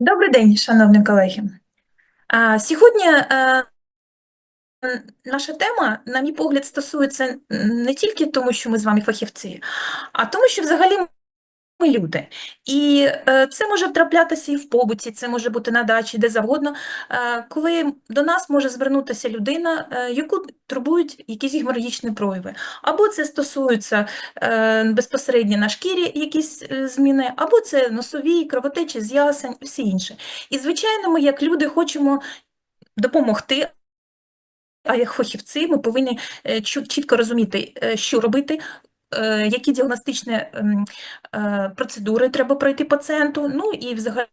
Добрий день, шановні колеги. А, Сьогодні а, наша тема, на мій погляд, стосується не тільки тому, що ми з вами фахівці, а тому, що взагалі люди. І е, це може траплятися і в побуті, це може бути на дачі, де завгодно, е, коли до нас може звернутися людина, е, яку турбують якісь геморрагічні прояви. Або це стосується е, безпосередньо на шкірі якісь е, зміни, або це носові, кровотечі з ясень, всі інше. І, звичайно, ми, як люди, хочемо допомогти. А як фахівці, ми повинні е, чітко розуміти, е, що робити, які діагностичні ем, е, процедури треба пройти пацієнту, ну і взагалі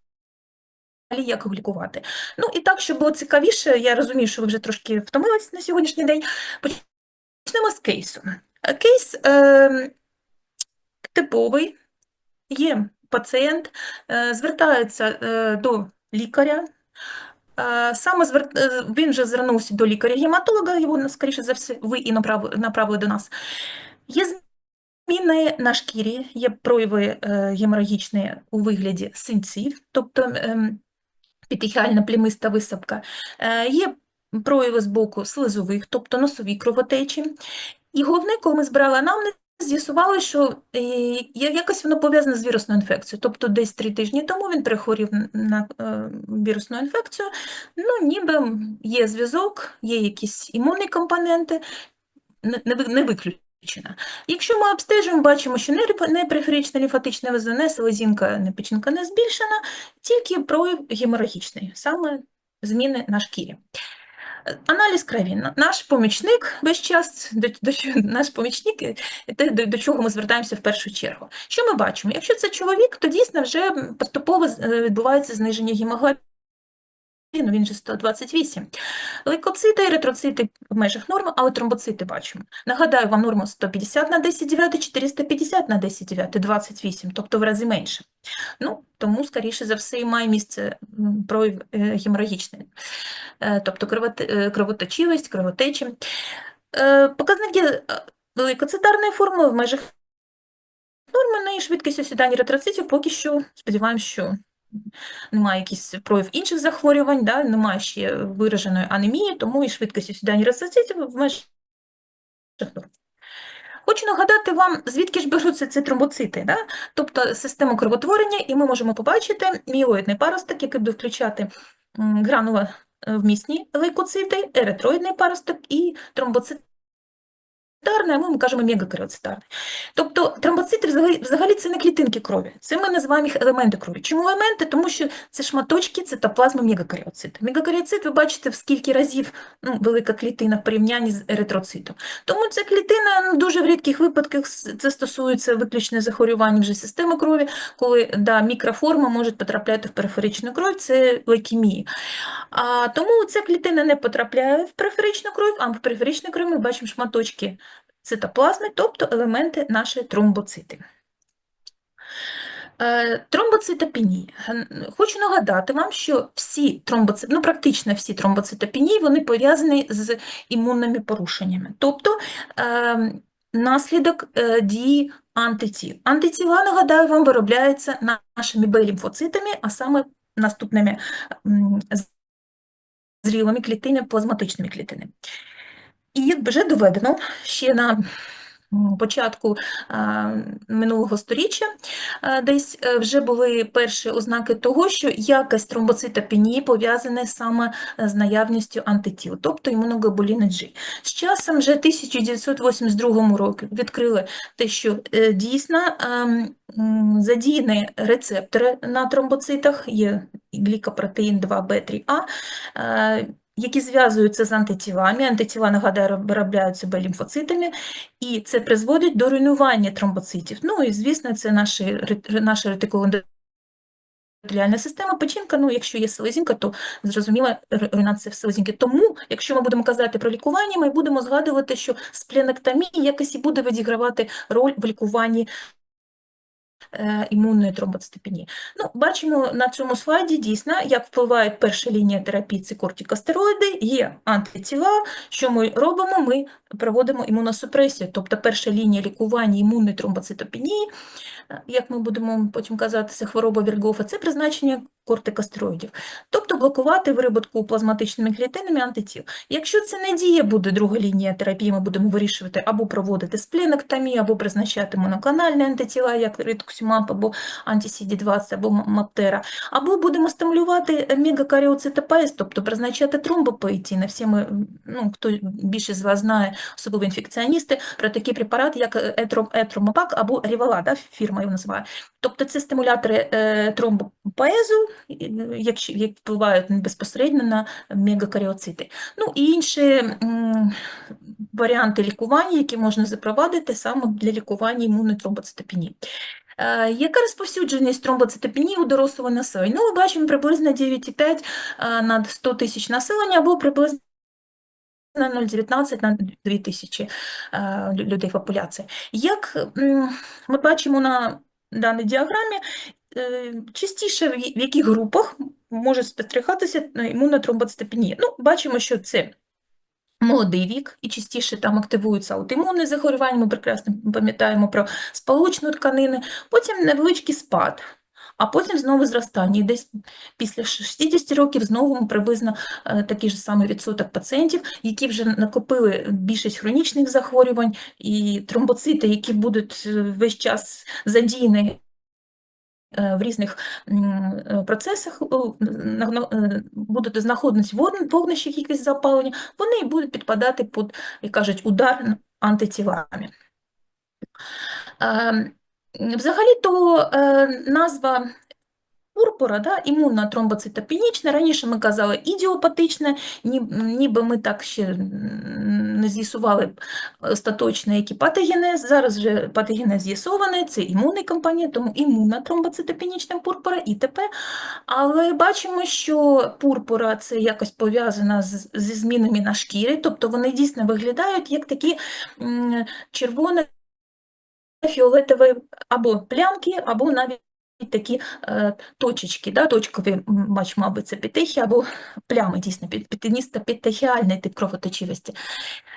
як його лікувати. Ну і так, щоб було цікавіше, я розумію, що ви вже трошки втомились на сьогоднішній день. Почнемо з кейсу. Е, Кейс е, типовий, є пацієнт, е, звертається е, до лікаря. Е, Саме звер... е, він вже звернувся до лікаря-гематолога, його, скоріше за все, ви і направили, направили до нас. Є зміни на шкірі, є прояви е, геморагічні у вигляді синців, тобто ем, епітехіальна плямиста висипка. Е, Є прояви з боку слизових, тобто носові кровотечі. І головне, коли ми збирали анамнез, з'ясували, що е, якось воно пов'язане з вірусною інфекцією. Тобто десь три тижні тому він перехворів на вірусну інфекцію. Ну, ніби є зв'язок, є якісь імунні компоненти, не, не, ви- не виключено. Якщо ми обстежимо, бачимо, що не, лімфа- не периферична лімфатична везена, не селезінка, не печінка не збільшена, тільки прояв геморагічний, саме зміни на шкірі. Аналіз крові. Наш помічник весь час, до, до, наш помічник, те, до, до чого ми звертаємося в першу чергу. Що ми бачимо? Якщо це чоловік, то дійсно вже поступово е, відбувається зниження гемоглобіну, він же 128. Лейкоцити еритроцити в межах норми, але тромбоцити бачимо. Нагадаю вам норму 150 на 10 9, 450 на 10 9, 28, тобто в рази менше. Ну, тому, скоріше за все, і має місце прояв е, геморагічний, Е, тобто е, кровоточивість, кровотечі. Показники лейкоцитарної форми в межах норми, ну і швидкість осідання еритроцитів поки що, сподіваємось, що немає якихось прояв інших захворювань, да, немає ще вираженої анемії, тому і швидкість осідання еритроцитів в межах. Хочу нагадати вам, звідки ж беруться ці тромбоцити, да? тобто систему кровотворення, і ми можемо побачити мієлоїдний паросток, який буде включати м, грануловмісні лейкоцити, еритроїдний паросток і тромбоцитарний, а ми кажемо мегакаріоцитарний. Тобто тромбоцити взагалі, взагалі це не клітинки крові, це ми називаємо їх елементи крові. Чому елементи? Тому що це шматочки цитоплазми мегакаріоцита. Мегакаріоцит, ви бачите, в скільки разів ну, велика клітина в порівнянні з еритроцитом. Тому ця клітина ну, дуже в рідких випадках це стосується виключно захворювань вже системи крові, коли да, мікроформа може потрапляти в периферичну кров, це лейкемія. А, тому ця клітина не потрапляє в периферичну кров, а в периферичній крові ми бачимо шматочки цитоплазми, тобто елементи нашої тромбоцити. Е, Тромбоцитопенія. Хочу нагадати вам, що всі тромбоци... ну, практично всі тромбоцитопенії вони пов'язані з імунними порушеннями, тобто е, наслідок е, дії антитіл. Антитіла, нагадаю, вам виробляються нашими Б-лімфоцитами, а саме наступними зрілими клітинами, плазматичними клітинами. І вже доведено ще на початку минулого сторіччя десь е, вже були перші ознаки того, що якість тромбоцитопенії пов'язана саме е, з наявністю антитіл, тобто імуноглобуліни G. З часом вже 1982 році відкрили те, що е, дійсно задіяні рецептори на тромбоцитах, є глікопротеїн 2B3A, е, які зв'язуються з антитілами. Антитіла, нагадаю, виробляються Б-лімфоцитами, і це призводить до руйнування тромбоцитів. Ну і, звісно, це наші, наша ретикулоендотеліальна система. Печінка, ну, якщо є селезінка, то зрозуміло руйнація в селезінки. Тому, якщо ми будемо казати про лікування, ми будемо згадувати, що спленектомія якось і буде відігравати роль в лікуванні імунної тромбоцитопенії. Ну, бачимо на цьому слайді дійсно, як впливає перша лінія терапії, це кортикостероїди, є антитіла. Що ми робимо? Ми проводимо імуносупресію, тобто перша лінія лікування імунної тромбоцитопенії, е, як ми будемо потім казати, це хвороба Віргофа, це призначення кортикостероїдів, тобто блокувати вироботку плазматичними клітинами антитіл. Якщо це не діє, буде друга лінія терапії, ми будемо вирішувати або проводити спленектомію, або призначати моноклональні антитіла, як ритуксимаб, або анті-CD20, або маптера, або будемо стимулювати мегакаріоцитопез, тобто призначати тромбопоетіни. Всі ми, ну, хто більше з вас знає, особливо інфекціоністи, про такі препарати, як етро- етромопак або рівала, да, фірма його називає. Тобто це стимулятори е, тромбопоезу, які впливають безпосередньо на мегакаріоцити. Ну і інші варіанти лікування, які можна запровадити саме для лікування імунної тромбоцитопенії. Е, Яка розповсюдженість тромбоцитопенії у дорослого населення? Ну, ми бачимо приблизно 9,5 е, на 100 тисяч населення або приблизно на 0,19 на 2 тисячі е, людей популяції. Як ми бачимо на даній діаграмі, частіше в яких групах може спостерігатися е, імунна тромбоцитопенія? Ну, бачимо, що це молодий вік, і частіше там активуються аутоімунні захворювання, ми прекрасно пам'ятаємо про сполучну тканину, потім невеличкий спад, а потім знову зростання. І десь після 60 років знову приблизно е, такий ж самий відсоток пацієнтів, які вже накопили більшість хронічних захворювань, і тромбоцити, які будуть е, весь час задіяні е, в різних е, процесах, е, будуть знаходитись в вогн- якісь запалення, вони будуть підпадати під, як кажуть, удар антитілами. Ем, Взагалі-то е, назва пурпура, да, імунна тромбоцитопенічна, раніше ми казали ідіопатична, ніби ми так ще не з'ясували остаточно, які патогенез. Зараз вже патогенез з'ясований, це імунний компонент, тому імунна тромбоцитопенічна пурпура, ІТП. Але бачимо, що пурпура це якось пов'язана зі змінами на шкірі, тобто вони дійсно виглядають як такі червоні фіолетові або плямки, або навіть такі е, точечки, да, точкові, бач, мабуть, це петехи, або плями, дійсно, пітеністо-петехіальний тип кровоточивості.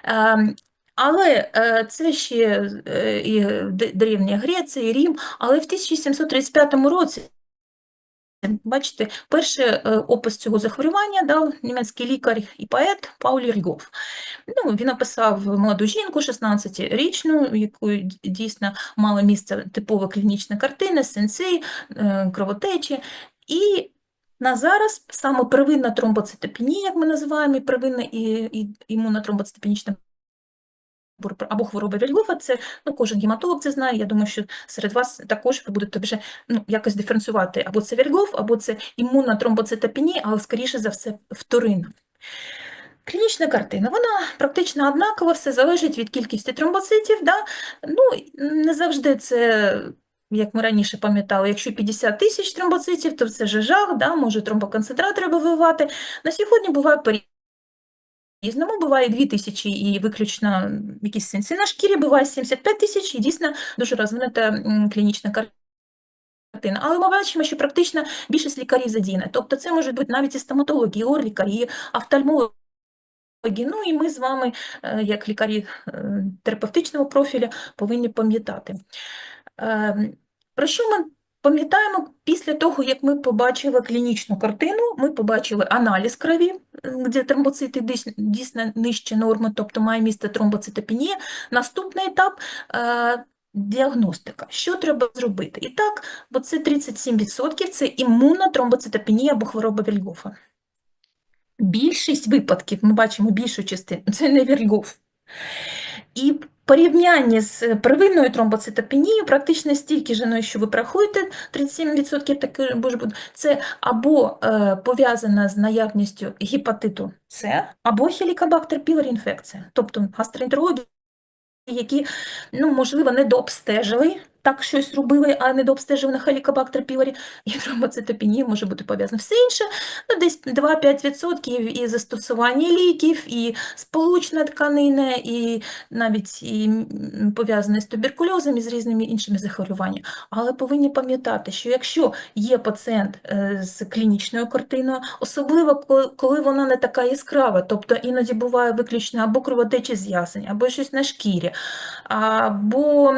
Е, але це ще е, і Древня Греція, і Рім, але в 1735 році Бачите, перший е, опис цього захворювання дав німецький лікар і поет Паулі Рігоф. Ну, він описав молоду жінку 16-річну, у якої дійсно мала місце типова клінічна картина, сенсей, е, кровотечі. І на зараз саме первинна тромбоцитопенія, як ми називаємо, і первинна і, або хвороба Вільгофа, це ну, кожен гематолог це знає. Я думаю, що серед вас також ви будете вже ну, якось диференціювати або це Вільгоф, або це імунна тромбоцитопенія, але скоріше за все вторинна. Клінічна картина, вона практично однакова, все залежить від кількості тромбоцитів. Да? Ну, не завжди це, як ми раніше пам'ятали, якщо 50 тисяч тромбоцитів, то це жах, да? може тромбоконцентрат треба. На сьогодні буває по-різному, буває 2 тисячі і виключно якісь синці на шкірі, буває 75 тисяч і дійсно дуже розвинута клінічна картина. Але ми бачимо, що практично більшість лікарів задіяна. Тобто це можуть бути навіть і стоматологи, і орлікарі, і офтальмологи. Ну і ми з вами, е, як лікарі е, терапевтичного профілю, повинні пам'ятати. Е, Про що ми пам'ятаємо після того, як ми побачили клінічну картину, ми побачили аналіз крові, де тромбоцити дійсно нижче норми, тобто має місце тромбоцитопенія. Наступний етап е, діагностика. Що треба зробити? І так, бо це 37% це імунна тромбоцитопенія або хвороба Вільгофа. Більшість випадків, ми бачимо більшу частину, це не Вільгоф. І порівняння з первинною тромбоцитопенією практично стільки ж, ну, що ви порахуєте, 37% таке бути, це або е, пов'язана з наявністю гепатиту С, або хелікобактер пілорі інфекція, тобто гастроентерологи, які, ну, можливо, не дообстежили, так щось робили, а не дообстежили на хелікобактер пілорі, і тромбоцитопенія може бути пов'язана. Все інше, ну, десь 2-5% і застосування ліків, і сполучна тканина, і навіть і пов'язане з туберкульозом і з різними іншими захворюваннями. Але повинні пам'ятати, що якщо є пацієнт е, з клінічною картиною, особливо коли вона не така яскрава, тобто іноді буває виключно або кровотечі з ясень, або щось на шкірі, або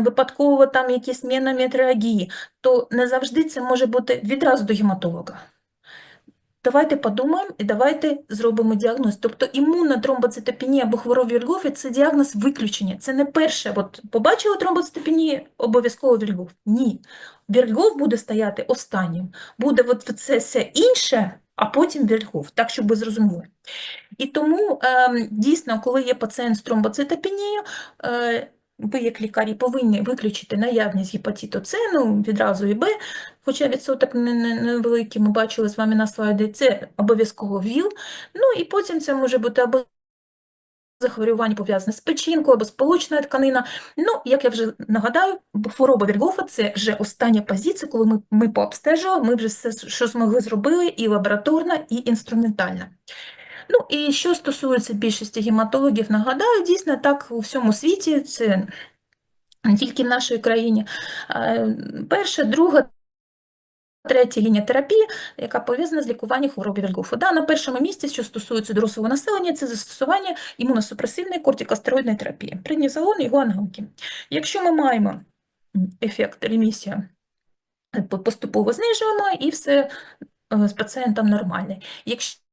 випадково випадково там якісь менометріагії, то не завжди це може бути відразу до гематолога. Давайте подумаємо і давайте зробимо діагноз. Тобто імунна тромбоцитопенія або хвороба Вільгофа – це діагноз виключення. Це не перше. От побачили тромбоцитопенію, обов'язково Вільгоф. Ні. Вільгоф буде стояти останнім. Буде от це все інше, а потім Вільгоф. Так, щоб ви зрозуміли. І тому е, дійсно, коли є пацієнт з тромбоцитопенією, е, ви, як лікарі, повинні виключити наявність гепатиту С, ну, відразу і Б, хоча відсоток невеликий, ми бачили з вами на слайді, це обов'язково ВІЛ, ну і потім це може бути або захворювання пов'язане з печінкою, або сполучна тканина. Ну, як я вже нагадаю, хвороба Вільгофа – це вже остання позиція, коли ми, ми пообстежували, ми вже все, що змогли, зробили, і лабораторно, і інструментально. Ну і що стосується більшості гематологів, нагадаю, дійсно так у всьому світі, це не тільки в нашій країні. Перша, друга, третя лінія терапії, яка пов'язана з лікуванням хвороби Вільгофа. Да, на першому місці, що стосується дорослого населення, це застосування імуносупресивної кортикостероїдної терапії, преднізолон і його аналоги. Якщо ми маємо ефект ремісія, поступово знижуємо і все з пацієнтом нормальне. Якщо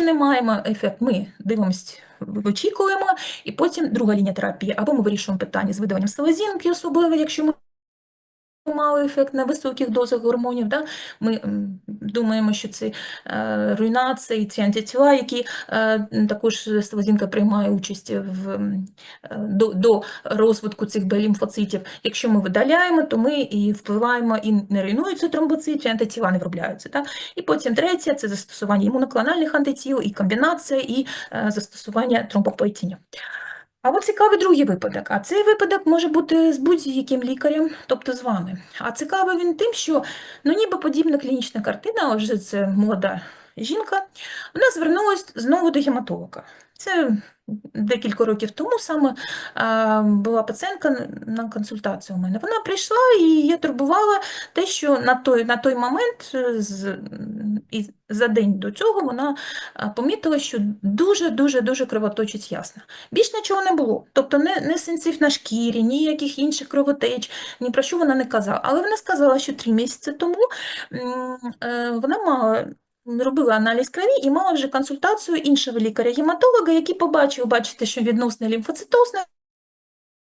не маємо ефект, ми дивимося, очікуємо, і потім друга лінія терапії, або ми вирішуємо питання з видаванням селезінки, особливо, якщо ми мали ефект на високих дозах гормонів. Да? Ми думаємо, що це е, руйнація і ці антитіла, які е, також селезінка приймає участь в, е, до, до розвитку цих Б-лімфоцитів. Якщо ми видаляємо, то ми і впливаємо, і не руйнуються тромбоцити, антитіла не виробляються. Да? І потім третє це застосування імуноклональних антитіл, і комбінація, і е, застосування тромбопоетіння. А от цікавий другий випадок. А цей випадок може бути з будь-яким лікарем, тобто з вами. А цікавий він тим, що ну, ніби подібна клінічна картина, вже це молода жінка, вона звернулася знову до гематолога. Це декілька років тому саме була пацієнтка на консультацію у мене. Вона прийшла і я турбувала те, що на той на той момент, е, з, і за день до цього, вона помітила, що дуже-дуже дуже кровоточить ясно. Більш нічого не було. Тобто не, не синців на шкірі, ніяких інших кровотеч, ні про що вона не казала. Але вона сказала, що три місяці тому е, вона мала робила аналіз крові і мала вже консультацію іншого лікаря-гематолога, який побачив, бачите, що відносний лімфоцитоз,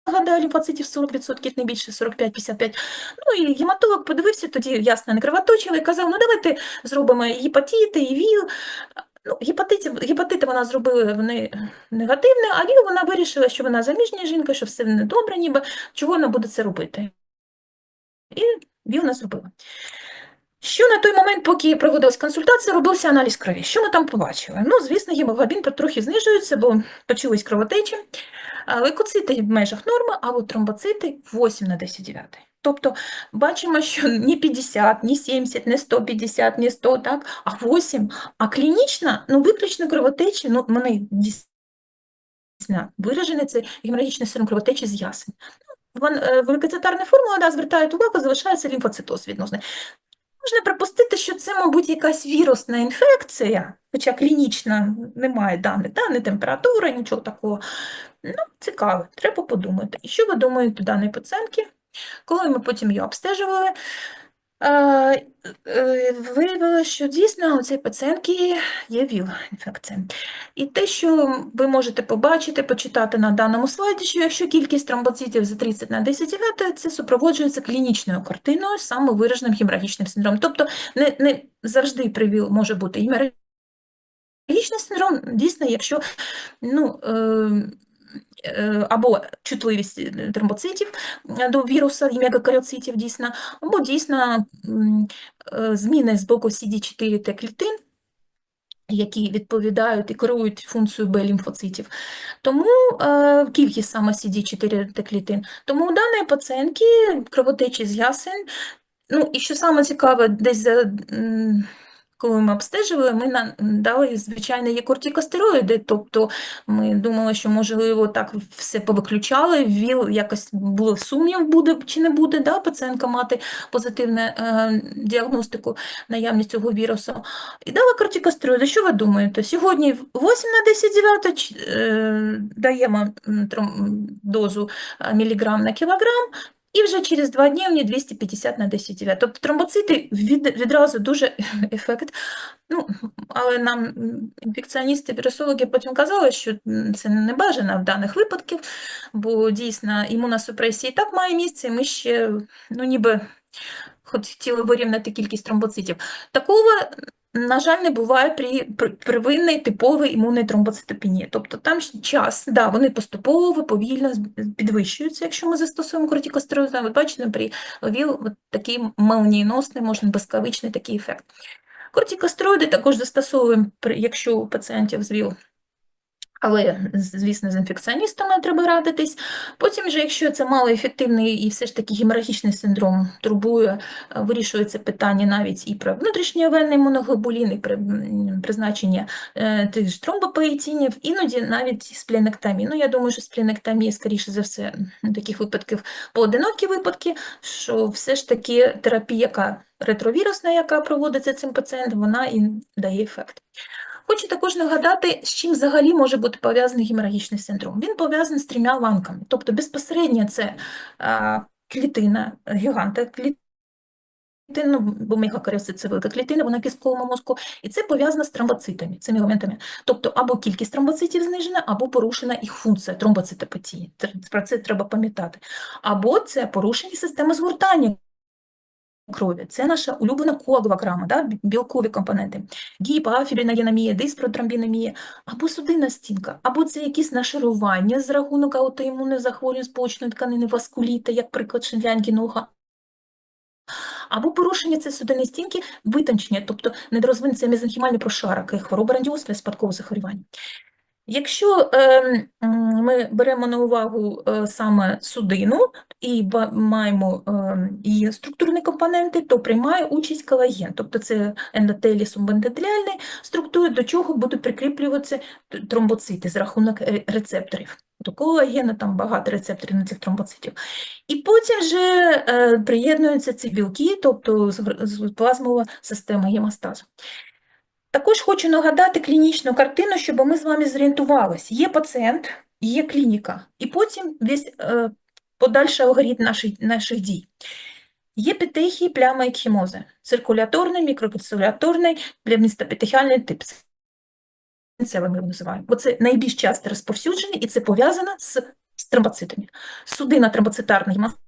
нагадаю, лімфоцитів 40%, не більше 45-55. Ну і гематолог подивився, тоді ясно не кровоточили, і казав, ну давайте зробимо гепатити, і ВІЛ. Ну, Гепатити, гепатити вона зробила вони негативне, а ВІЛ вона вирішила, що вона заміжня жінка, що все не добре, ніби чого вона буде це робити. І ВІЛ не зробила. Що на той момент, поки проводилась консультація, робився аналіз крові? Що ми там побачили? Ну, звісно, гемоглобін трохи знижується, бо почались кровотечі, лейкоцити в межах норми, а от тромбоцити 8 на 10 9. Тобто бачимо, що не 50, не 70, не 150, не 100, так, а 8. А клінічна, ну, виключно кровотечі, ну, вони дійсно виражені, це геморрагічний синдром кровотечі з ясен. Е, Великоцитарна формула да, звертають увагу, залишається лімфоцитоз відносний. Можна припустити, що це, мабуть, якась вірусна інфекція, хоча клінічна немає даних, да? не температура, нічого такого. Ну, Цікаво, треба подумати. І що ви думаєте даної пацієнтки? Коли ми потім її обстежували, виявилося, що дійсно у цій пацієнтки є ВІЛ-інфекція. І те, що ви можете побачити, почитати на даному слайді, що якщо кількість тромбоцитів за 30 на 10 це супроводжується клінічною картиною, саме вираженим геморрагічним синдромом. Тобто не не завжди при ВІЛ може бути геморрагічний синдром, дійсно, якщо ну, е, Е, або чутливість е, тромбоцитів е, до віруса мегакаріоцитів дійсно, або дійсно зміни з боку CD4 Т клітин, які відповідають і керують функцією Б-лімфоцитів. Тому е, кількість саме CD4 Т клітин. Тому у даної пацієнтки кровотечі з ясен, ну і що саме цікаве, десь за коли ми обстежували, ми дали, звичайно, є кортикостероїди, тобто ми думали, що, можливо, так все повиключали, ввіл, якось було сумнів, буде чи не буде да, пацієнтка мати позитивну е, діагностику наявність цього вірусу. І дали кортикостероїди. Що ви думаєте? Сьогодні 8 на 10 дев'ята е, даємо дозу е, міліграм на кілограм, і вже через два дні у неї 250 на 10 дев'ят. Тобто тромбоцити від, відразу дуже ефект. Ну, але нам інфекціоністи, вірусологи потім казали, що це не бажано в даних випадках, бо дійсно імуносупресія і так має місце, і ми ще, ну, ніби хотіли вирівняти кількість тромбоцитів. Такого, на жаль, не буває при первинній типовій імунній тромбоцитопенії. Тобто там час, да, вони поступово, повільно підвищуються, якщо ми застосуємо кортикостероїди. Ви бачите, при ВІЛ от такий молнієносний, можна безкавичний такий ефект. Кортикостероїди також застосовуємо, якщо у пацієнтів з ВІЛ але, звісно, з інфекціоністами треба радитись. Потім же, якщо це малоефективний і все ж таки геморагічний синдром турбує, е, вирішується питання навіть і про внутрішньовенний моноглобулін, і при м, призначення е, тих ж тромбопоетинів, іноді навіть спленектомії. Ну, я думаю, що спленектомія, скоріше за все, таких випадків поодинокі випадки, що все ж таки терапія, яка ретровірусна, яка проводиться цим пацієнтом, вона і дає ефект. Хочу також нагадати, з чим взагалі може бути пов'язаний геморагічний синдром. Він пов'язаний з трьома ланками. Тобто безпосередньо це а, клітина гіганта, клітина, бо мегакаріоцит – це велика клітина, вона кістковому мозку, і це пов'язано з тромбоцитами, цими моментами. Тобто або кількість тромбоцитів знижена, або порушена їх функція тромбоцитопатії. Про це треба пам'ятати. Або це порушення системи згортання крові. Це наша улюблена коагулограма, да? білкові компоненти. Гіпоафіліногеномія, диспротромбінемія, або судинна стінка, або це якісь нашарування з рахунок аутоімунних захворювань сполучної тканини васкуліта, як приклад шинлянгінога, або порушення цієї судинної стінки, витончення, тобто недорозвинеться мезенхімальний прошарок, хвороба радіослів, спадкове захворювання. Якщо ем, ми беремо на увагу е, саме судину і маємо ем, її структурні компоненти, то приймає участь колаген, тобто це ендотелій субендотеліальний структури, до чого будуть прикріплюватися тромбоцити з рахунок рецепторів. До колагену там багато рецепторів на цих тромбоцитів. І потім вже е, приєднуються ці білки, тобто з плазмова система гемостазу. Також хочу нагадати клінічну картину, щоб ми з вами зорієнтувалися. Є пацієнт, є клініка, і потім весь е, подальший алгоритм наших, наших дій. Є петехії, плями екхімози, циркуляторний, мікрокапсуляторний, плямістопетехіальний тип. Це ми називаємо. Бо це найбільш часто розповсюджений, і це пов'язано з, з тромбоцитами. Судина тромбоцитарна гемостаз,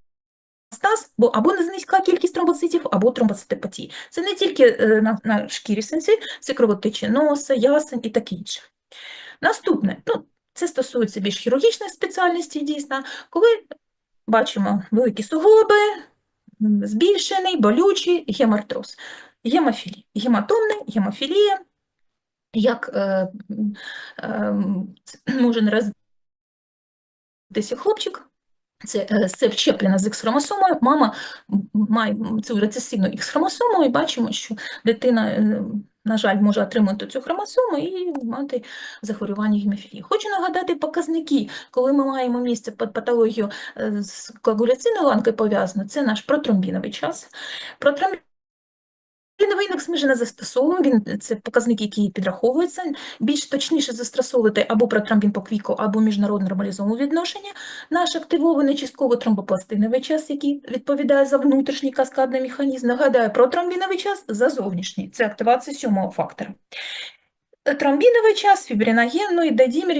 бо або низька кількість тромбоцитів, або тромбоцитопатії. Це не тільки е, на, на шкірі синці, це кровотечі носа, ясень і таке інше. Наступне, ну, це стосується більш хірургічних спеціальностей, дійсно, коли бачимо великі суглоби, збільшений, болючий гемартроз, гемофілія, гематомний, гемофілія, як е, е, може наразитися хлопчик, це, е, це вчеплена з Х-хромосомою, мама має цю рецесивну Х-хромосому, і бачимо, що дитина, е, на жаль, може отримати цю хромосому і мати захворювання гемофілії. Хочу нагадати показники, коли ми маємо місце під патологію е, з коагуляційною ланкою пов'язано, це наш протромбіновий час. Протромбіновий індекс ми вже не застосовуємо, він, це показник, який підраховується. Більш точніше застосовувати або протромбін по квіку, або міжнародне нормалізоване відношення. Наш активований частково тромбопластиновий час, який відповідає за внутрішній каскадний механізм. Нагадаю, протромбіновий час за зовнішній. Це активація сьомого фактора. Е, Тромбіновий час, фібриноген, ну і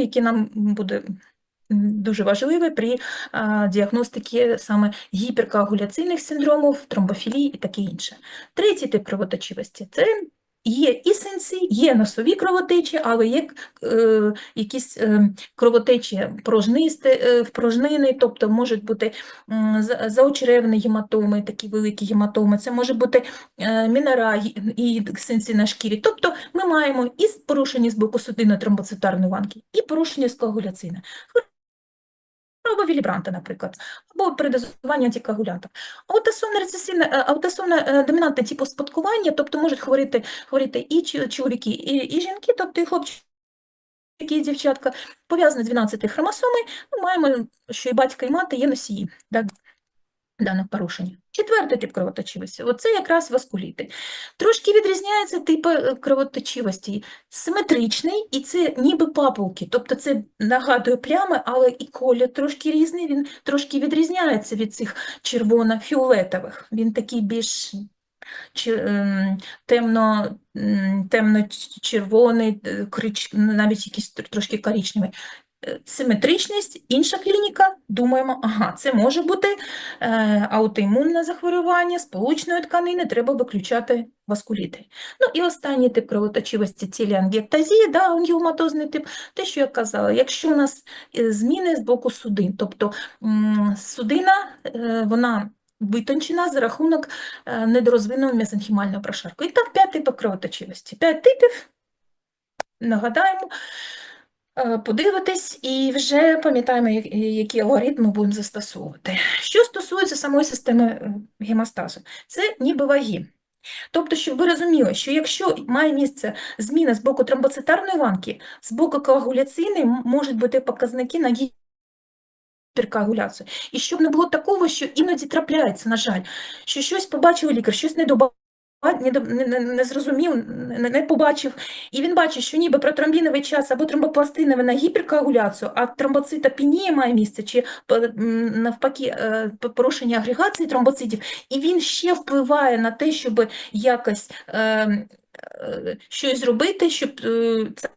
який нам буде дуже важливий при діагностиці саме гіперкоагуляційних синдромів, тромбофілії і таке інше. Третій тип кровоточивості – це є і синці, є носові кровотечі, але є е, якісь е, кровотечі порожнисті, е, порожнини, тобто можуть бути за- заочеревні гематоми, такі великі гематоми, це може бути е, мінора гі- і синці на шкірі. Тобто ми маємо і порушення з боку судинно-тромбоцитарної ланки, і порушення з коагуляційної. Або Вілібранта, наприклад, або передозування антикоагулянтів. Аутосомне аутосомне домінантне типу спадкування, тобто можуть хворіти, хворіти і чоловіки, і, і жінки, тобто і хлопчики, і дівчатка, пов'язані з 12 хромосоми, ми маємо, що і батько, і мати є носії даних порушень. Четвертий тип кровоточивості – оце якраз васкуліти. Трошки відрізняється типи е, кровоточивості. Симетричний, і це ніби папулки, тобто це нагадує плями, але і колір трошки різний, він трошки відрізняється від цих червоно-фіолетових. Він такий більш ем, темно, темно-червоний, е, крич, навіть якийсь трошки коричневий. Е, Симетричність, інша клініка, думаємо, ага, це може бути е, аутоімунне захворювання сполучної тканини, треба виключати васкуліти. Ну і останній тип кровоточивості телеангіектазії, да, ангіоматозний тип, те, що я казала, якщо у нас е, зміни з боку судин, тобто судина, вона витончена за рахунок недорозвиненого мезенхімального прошарку. І так, п'ять типів кровоточивості. П'ять типів, нагадаємо, подивитись і вже пам'ятаємо, які алгоритми будемо застосовувати. Що стосується самої системи е, гемостазу, це ніби ваги. Тобто, щоб ви розуміли, що якщо має місце зміна з боку тромбоцитарної ланки, з боку коагуляційної можуть бути показники на гіперкоагуляцію. І щоб не було такого, що іноді трапляється, на жаль, що щось побачив лікар, щось не доба- не, не, зрозумів, не, не побачив, і він бачить, що ніби протромбіновий час або тромбопластиновий на гіперкоагуляцію, а тромбоцитопенія має місце, чи навпаки е, порушення агрегації тромбоцитів, і він ще впливає на те, щоб якось е, е, щось зробити, щоб е, ця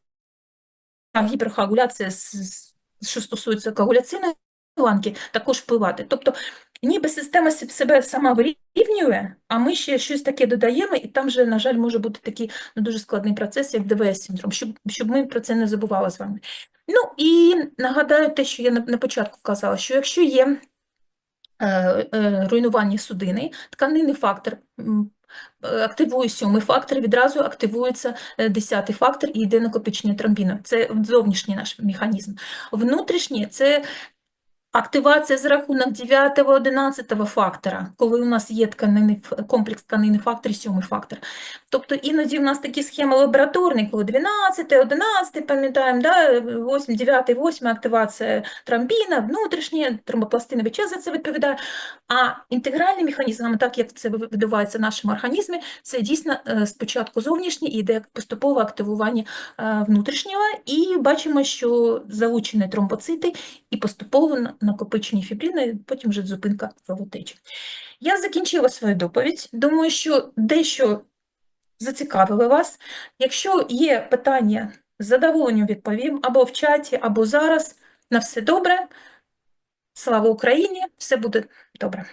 гіперкоагуляція, що стосується коагуляційної ланки, також впливати. Тобто, ніби система себе сама вирівнює, а ми ще щось таке додаємо, і там вже, на жаль, може бути такий ну, дуже складний процес, як ДВС-синдром, щоб, щоб ми про це не забували з вами. Ну і нагадаю те, що я на, на початку казала, що якщо є е, е, руйнування судини, тканинний фактор активує сьомий фактор, відразу активується е, десятий фактор і йде накопичення тромбіну. Це зовнішній наш механізм. Внутрішній – це активація за рахунок 9-11 фактора, коли у нас є тканинний, ф- комплекс тканинних факторів, сьомий фактор. Тобто іноді в нас такі схеми лабораторні, коли 12, 11, пам'ятаємо, да, 8, 9, 8 активація тромбіна, внутрішнє, тромбопластиновий час за це відповідає. А інтегральний механізм, так як це відбувається в нашому організмі, це дійсно е, спочатку зовнішнє і йде поступове активування е, внутрішнього, і бачимо, що залучені тромбоцити і поступово на- фібріни, потім вже зупинка кровотечі. Я закінчила свою доповідь. Думаю, що дещо зацікавили вас. Якщо є питання, з задоволенням відповім або в чаті, або зараз. На все добре. Слава Україні! Все буде добре.